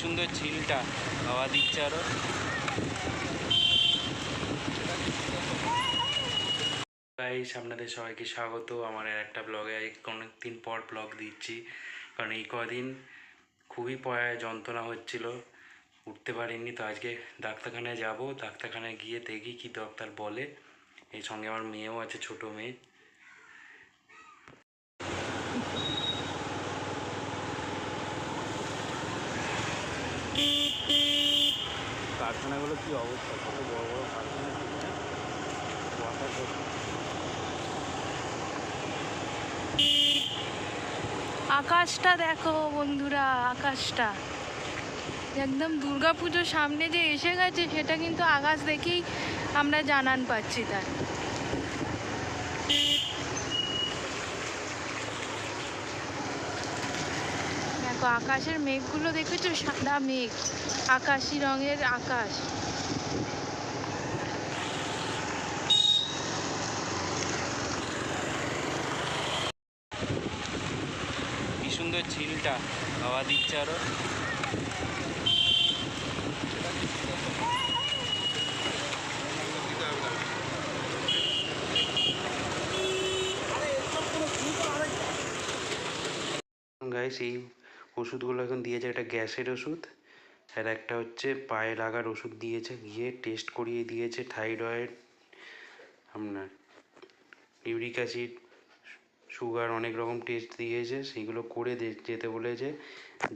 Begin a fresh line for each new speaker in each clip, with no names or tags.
সুন্দর ঝিলটা, হাওয়া দিচ্ছে আরও। গাইস আপনাদের সবাইকে স্বাগত। আমার একটা ব্লগে অনেক দিন পর ব্লগ দিচ্ছি। কারণ এই কদিন খুবই পয়ায় যন্ত্রণা হচ্ছিল। উঠতে পারিনি, তো আজকে ডাক্তারখানায় যাব। ডাক্তারখানায় গিয়ে দেখি কি ডাক্তার বলে। এই সঙ্গে আমার মেয়েও আছে, ছোট মেয়ে। কারখানাগুলো কি অবস্থা? কত বড় বড় কারখানা ওয়াটার
আকাশটা দেখো বন্ধুরা, আকাশটা। একদম দুর্গাপুজোর সামনে যে এসে গেছে, সেটা কিন্তু আকাশ দেখেই আমরা জানান পাচ্ছি তার। দেখো আকাশের মেঘগুলো দেখেছ? সাদা মেঘ আকাশি রঙের আকাশ।
কি সুন্দর ঝিলটা হাওয়া দিচ্ছে আরও। এই ওষুধগুলো এখন দিয়েছে, একটা গ্যাসের ওষুধ আর একটা হচ্ছে পায়ে লাগার ওষুধ দিয়েছে, গিয়ে টেস্ট করিয়ে দিয়েছে থাইরয়েড আপনার ইউরিক অ্যাসিড সুগার অনেক রকম টেস্ট দিয়েছে, সেগুলো করে যেতে বলেছে,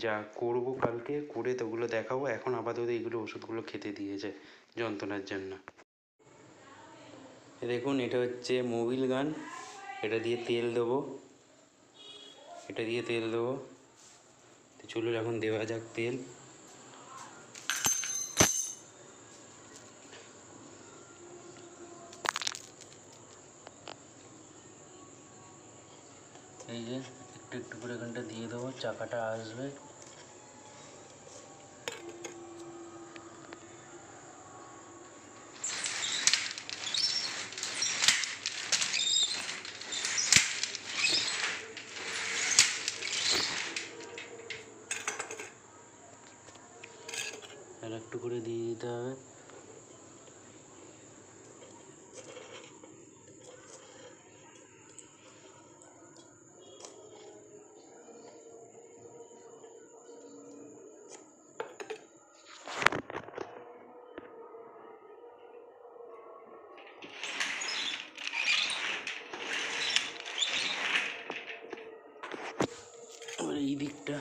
যা করব কালকে, করে তো ওগুলো দেখাবো, এখন আপাতত এইগুলো ওষুধগুলো খেতে দিয়েছে যন্ত্রণার জন্য। দেখুন, এটা হচ্ছে মোবিল গান, এটা দিয়ে তেল দেবো, এটা দিয়ে তেল দেবো। তো চলুন এখন দেওয়া যাক তেল। এই যে একটু একটু করে এখানটা দিয়ে দেবো, চাকাটা আসবে। আর একটু করে দিয়ে দিতে হবে। এই দিকটা